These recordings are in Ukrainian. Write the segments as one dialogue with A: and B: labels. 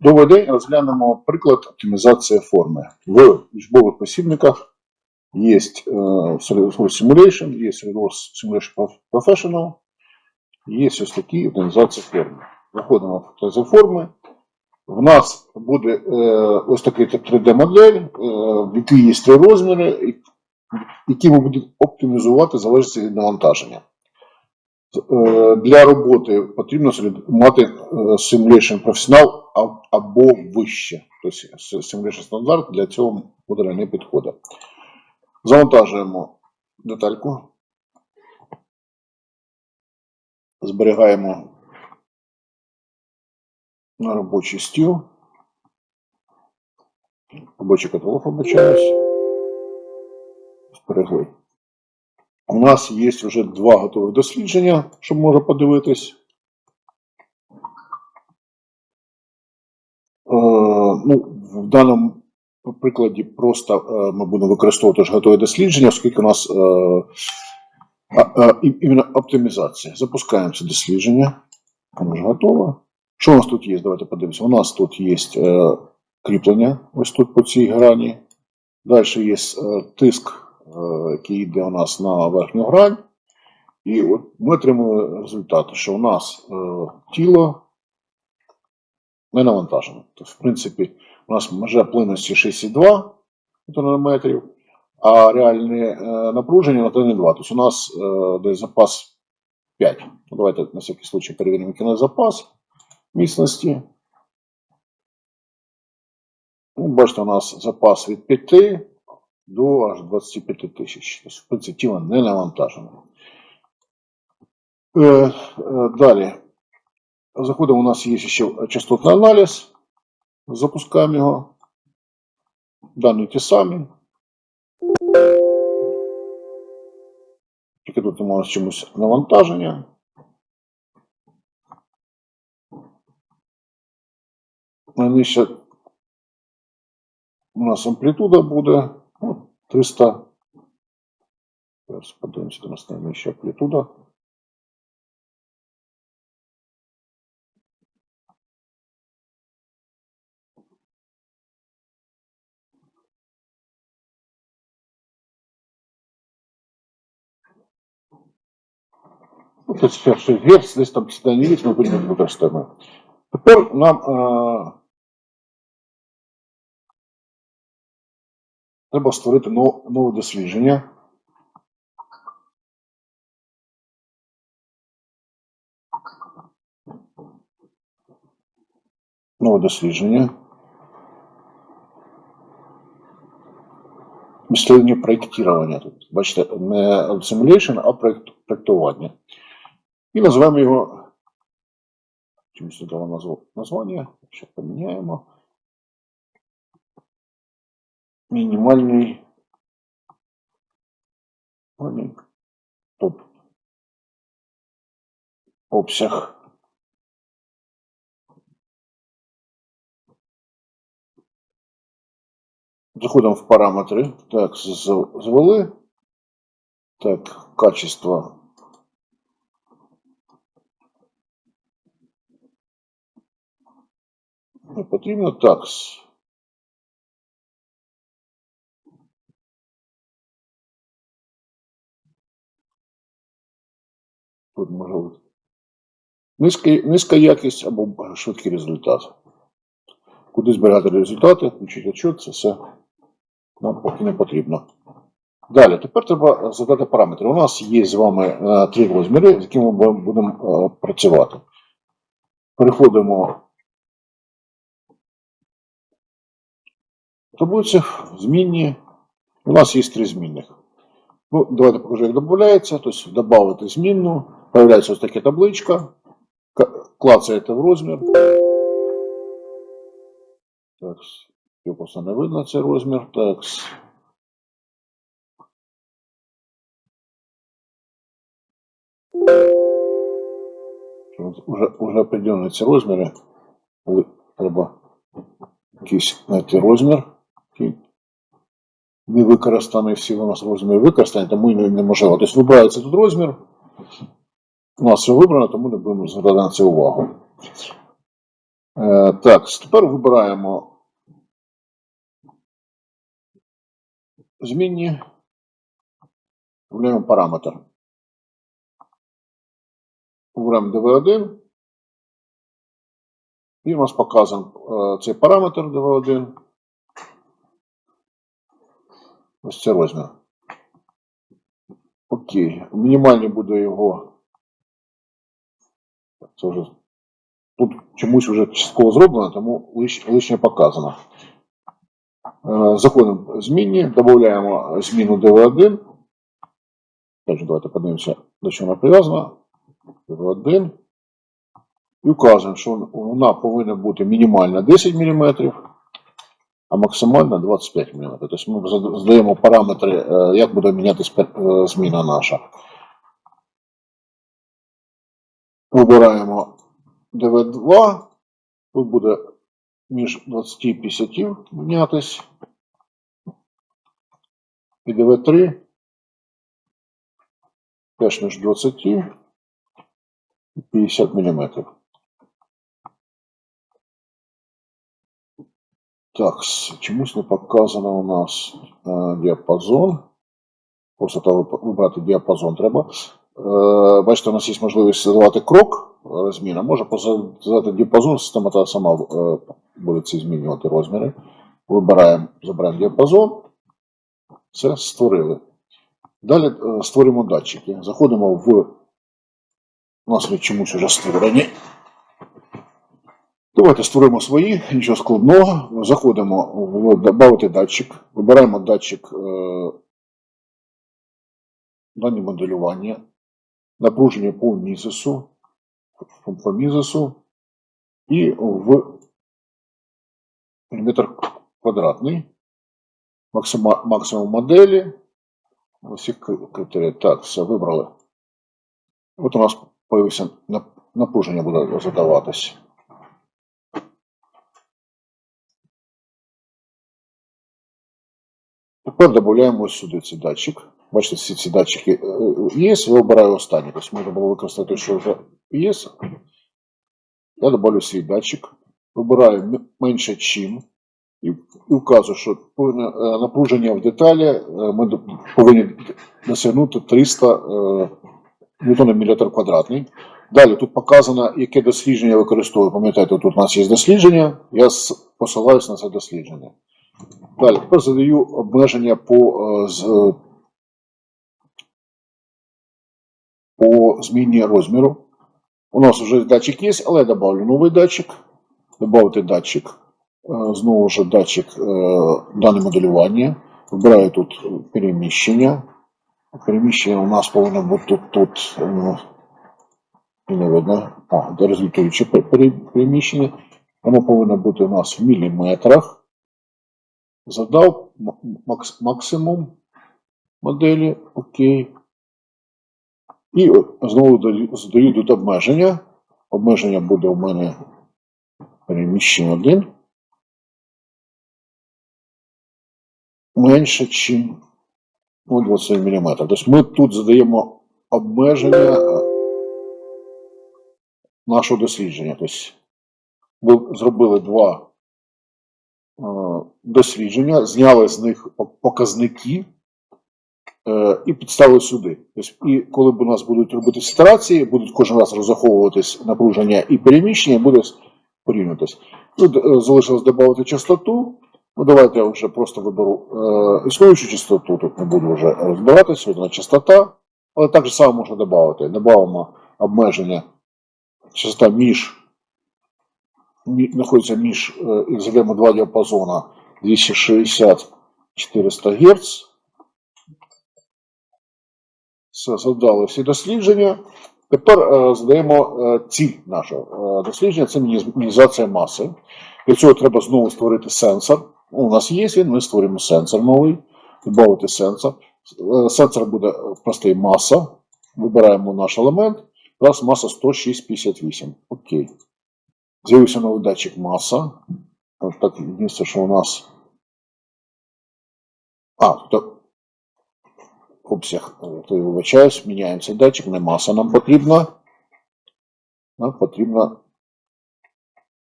A: Добрий день. Розглянемо приклад оптимізації форми. В учбових посібниках є е, SolidWorks Simulation, є SolidWorks Simulation Professional, є ось такі оптимізації форми. Заходимо в оптимізацію форми. В нас буде е, ось такий 3D-модель, е, в якій є три розміри, які ми будемо оптимізувати залежно від навантаження. Е, Для роботи потрібно мати е, Simulation професіонал або вище. Тобто Simulation стандарт для цього модуля не підходить. Завантажуємо детальку. Зберігаємо на робочий стіл. Робочий каталог обучаюсь. Зберегли. У нас є вже два готових дослідження, що можна подивитись. Е, ну, в даному прикладі просто е, ми будемо використовувати ж готові дослідження, оскільки у нас е, іменно оптимізація. Запускаємо це дослідження. Воно вже готове. Що у нас тут є? Давайте подивимося. У нас тут є кріплення, ось тут по цій грані. Далі є тиск, який йде у нас на верхню грань. І от ми отримали результати, що у нас е, тіло не навантажено. Тобто, в принципі, у нас межа плинності 6,2 метрів, а реальне е, напруження на 3,2. Тобто у нас е, десь запас 5. Ну, давайте на всякий случай перевіримо, нас запас міцності. Ну, бачите, у нас запас від 5 до аж 25 тисяч. Тобто, в принципі, тіло не навантажено. Е, Далі. Заходимо, у нас є ще частотний аналіз. Запускаємо його. Дані ті самі. Тільки тут немає чомусь навантаження. Найнижча у нас амплітуда буде ну, 300. Зараз подивимося, де у нас найнижча амплітуда. Ну, 31 Гц, десь там сюди не ми потім використаємо. Тепер нам треба створити нов- нове дослідження. Нове дослідження. Дослідження проєктування тут. Бачите, не simulation, а проєкт- проєктування. І назвемо його. Чимось дало назву, названня. Ще поміняємо. Мінімальний. Мінімальний топ. Обсяг. Заходимо в параметри. Так, з- звели. Так, качество. Не потрібно так. Тут може бути. Низька, низька якість або швидкий результат. Куди зберігати результати, включити отчет, це все нам поки не потрібно. Далі, тепер треба задати параметри. У нас є з вами е, три розміри, з якими ми будемо е, працювати. Переходимо в таблицю, змінні. У нас є три змінних. Ну, давайте покажу, як додається. Тобто додати змінну. Появляється ось така табличка. К- Клацаєте в розмір. Так, його просто не видно цей розмір. Так. Уже, уже определені ці розміри. Але Треба якийсь знайти розмір. який Не використаний всі у нас розміри використані, тому і не- неможливо. Тобто вибирається тут розмір. У нас все вибрано, тому не будемо звертати на це увагу. Е, так, тепер вибираємо змінні, вибираємо параметр. Вибираємо DV1. І у нас показан е, цей параметр DV1. Ось це розмір. Окей. Мінімальний буде його. Це вже тут чомусь вже частково зроблено, тому лиш, лишнє показано. Е, в змінні, додаємо зміну DV1. Теж давайте подивимося, до чого вона прив'язана. DV1. І вказуємо, що вона повинна бути мінімальна 10 мм, а максимальна 25 мм. Тобто ми зад- задаємо параметри, е, як буде мінятися е, зміна наша. Вибираємо DV2. Тут буде між 20 і 50 мінятись. І DV3 теж між 20 і 50 мм. Так, чомусь не показано у нас е, діапазон. Просто вибрати діапазон треба. Е, бачите, у нас є можливість задавати крок е, зміна. Може задати діапазон, система та сама е, буде ці змінювати розміри. Вибираємо, забираємо діапазон. Це створили. Далі створюємо датчики. Заходимо в. У нас вони чомусь вже створені. Давайте створимо свої, нічого складного. Заходимо в додати датчик, вибираємо датчик дані моделювання, напруження по мізису, по мізису і в міліметр квадратний, максимум моделі. Усі кри- критерії. Так, все, вибрали. От у нас появився нап- напруження буде задаватись. Тепер додаємо ось сюди цей датчик. Бачите, всі ці датчики е, є, я обираю останній. Тобто можна було використати, що вже є. Я додаю свій датчик, вибираю менше чим і, вказую, що е, напруження в деталі е, ми повинні досягнути 300 е, ньютон на міліметр квадратний. Далі тут показано, яке дослідження використовую. Пам'ятаєте, тут у нас є дослідження, я посилаюсь на це дослідження. Далі, тепер задаю обмеження по, е, з, е, по зміні розміру. У нас вже датчик є, але я добавлю новий датчик. Добавити датчик. е, Знову ж датчик дане моделювання. Вибираю тут переміщення. Переміщення у нас повинно бути тут, не видно. А, де результуюче переміщення. Воно повинно бути у нас в міліметрах. Задав макс- максимум моделі. Окей. І знову даю- задаю тут обмеження. Обмеження буде у мене переміщення 1. Менше, ніж 0,20 мм. Тобто ми тут задаємо обмеження е, нашого дослідження. Тобто ми зробили два дослідження, зняли з них показники е, і підставили сюди. Тобто, і коли у нас будуть робити ітерації, будуть кожен раз розраховуватись напруження і переміщення, буде порівнюватись. Тут е, залишилось додати частоту. Ну, давайте я вже просто виберу е, існуючу частоту, тут не буду вже розбиратися, одна частота, але так само можна додати. Добавимо обмеження частота між, знаходиться між, здаємо два діапазона 260-400 Гц. Все, задали всі дослідження. Тепер е, задаємо е, ціль нашого е, дослідження це мінімізація маси. Для цього треба знову створити сенсор. Ну, у нас є він, ми створимо сенсор новий, додати сенсор. Сенсор буде простий маса. Вибираємо наш елемент. У нас маса 106,58. Окей. З'явився новий датчик маса. Так, єдине, що у нас. А, то обсяг, е, то я вибачаюсь, міняємо датчик, не маса нам потрібна. Нам потрібна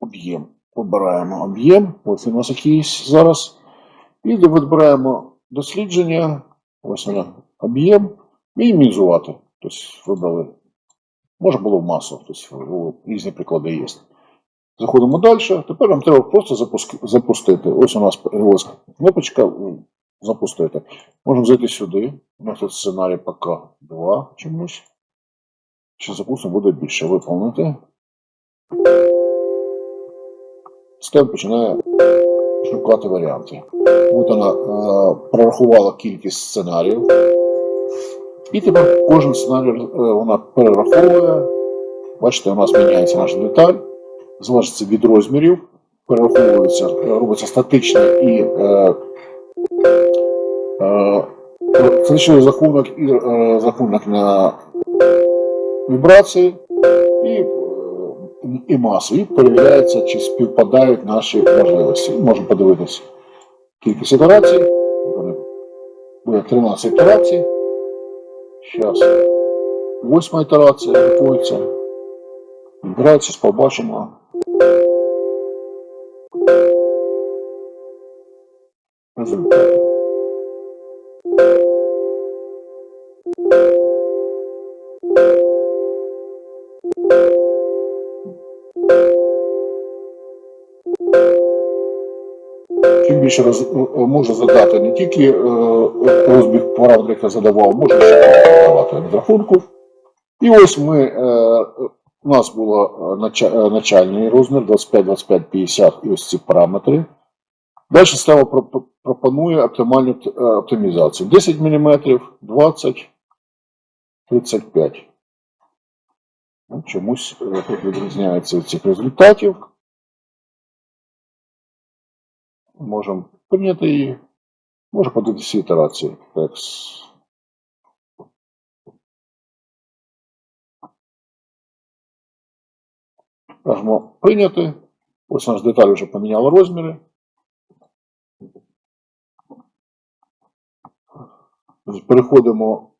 A: об'єм. Вибираємо об'єм, ось у нас якийсь зараз. І вибираємо дослідження, ось воно об'єм, мінімізувати. Тобто вибрали. Може було в масу, тобто різні приклади є. Заходимо далі. Тепер нам треба просто запустити. Ось у нас появилась кнопочка запустити. Можемо зайти сюди. У нас тут сценарій ПК 2 чомусь. Ще запустимо буде більше. Виповнити. Система починає шукати варіанти. От вона е, прорахувала кількість сценаріїв. І тепер кожен сценарій е, вона перераховує. Бачите, у нас міняється наша деталь, залежить від розмірів, перераховується, е, робиться статичний і е, е, статичний рахунок і е, рахунок на вібрації і, е, і масу. І перевіряється, чи співпадають наші можливості. Можемо подивитися кількість ітерацій. Буде 13 ітерацій. Зараз восьма ітерація рахується. Вибирається, побачимо. Результати. Чим більше роз, е, може задати не тільки е, розбіг параметрів, який задавав, може ще давати розрахунку. І ось ми, е, у нас був е, начальний розмір 25, 25, 50 і ось ці параметри. Далі про- пропонує оптимальну е, оптимізацію. 10 мм, 20, 35. Ну, чомусь е, тут відрізняється від цих результатів. Можемо прийняти її. Може подивитися ітерації. Текст. Кажемо прийняти. Ось наш деталь вже поміняла розміри. Переходимо.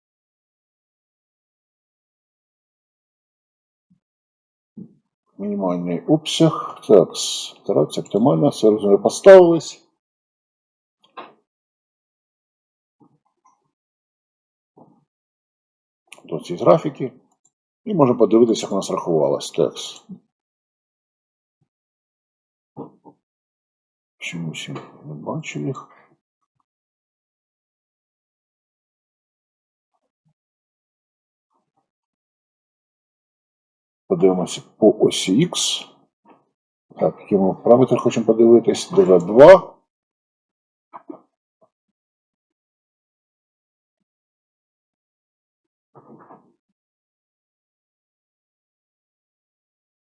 A: Мінімальний обсяг. Так, ітерація оптимальна. Все розміри поставились. Тут ці графіки. І можемо подивитися, як у нас рахувалось текст. Чомусь не бачу їх. Подивимося по осі X. Так, які ми параметри хочемо подивитись. DV2.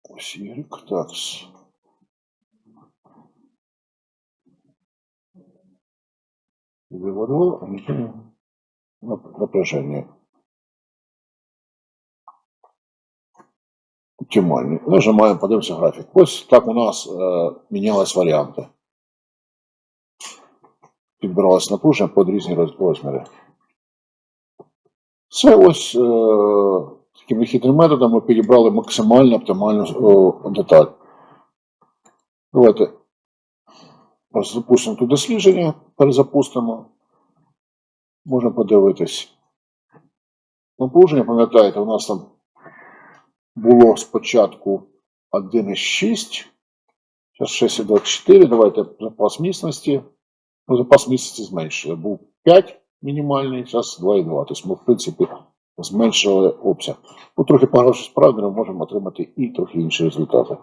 A: Ось Y. Так. Выводу напряжение. Оптимальний. Нажимаємо, подивимося графік. Ось так у нас е, мінялись варіанти. Підбиралось напруження під різні розміри. Це ось е, таким хитрим методом ми підібрали максимально оптимальну е, деталь. Давайте ось запустимо тут дослідження, перезапустимо. Можемо подивитись. Напруження, пам'ятаєте, у нас там було спочатку 1,6, зараз 6,24. Давайте запас міцності. Ну, запас міцності зменшили. Був 5 мінімальний, зараз 2,2. Тобто ми, в принципі, зменшили обсяг. Ну, трохи погравшись з ми можемо отримати і трохи інші результати.